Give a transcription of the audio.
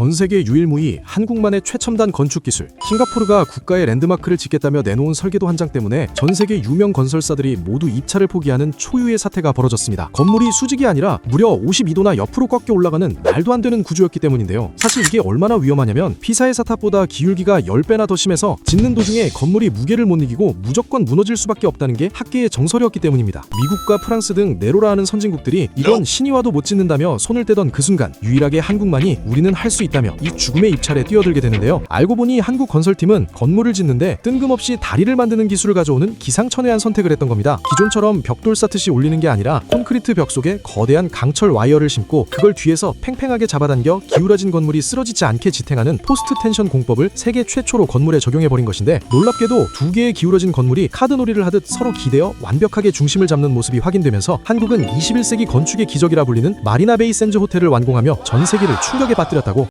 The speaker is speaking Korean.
전 세계 유일무이 한국만의 최첨단 건축 기술. 싱가포르가 국가의 랜드마크를 짓겠다며 내놓은 설계도 한 장 때문에 전 세계 유명 건설사들이 모두 입찰을 포기하는 초유의 사태가 벌어졌습니다. 건물이 수직이 아니라 무려 52도나 옆으로 꺾여 올라가는 말도 안 되는 구조였기 때문인데요. 사실 이게 얼마나 위험하냐면 피사의 사탑보다 기울기가 10배나 더 심해서 짓는 도중에 건물이 무게를 못 이기고 무조건 무너질 수밖에 없다는 게 학계의 정설이었기 때문입니다. 미국과 프랑스 등 네로라 하는 선진국들이 이건 신이 와도 못 짓는다며 손을 떼던 그 순간 유일하게 한국만이 우리는 할 수 있다며 이 죽음의 입찰에 뛰어들게 되는데요. 알고 보니 한국 건설팀은 건물을 짓는데 뜬금없이 다리를 만드는 기술을 가져오는 기상천외한 선택을 했던 겁니다. 기존처럼 벽돌 쌓듯이 올리는 게 아니라 콘크리트 벽 속에 거대한 강철 와이어를 심고 그걸 뒤에서 팽팽하게 잡아당겨 기울어진 건물이 쓰러지지 않게 지탱하는 포스트 텐션 공법을 세계 최초로 건물에 적용해 버린 것인데 놀랍게도 두 개의 기울어진 건물이 카드놀이를 하듯 서로 기대어 완벽하게 중심을 잡는 모습이 확인되면서 한국은 21세기 건축의 기적이라 불리는 마리나 베이 샌즈 호텔을 완공하며 전 세계를 충격에 빠뜨렸다고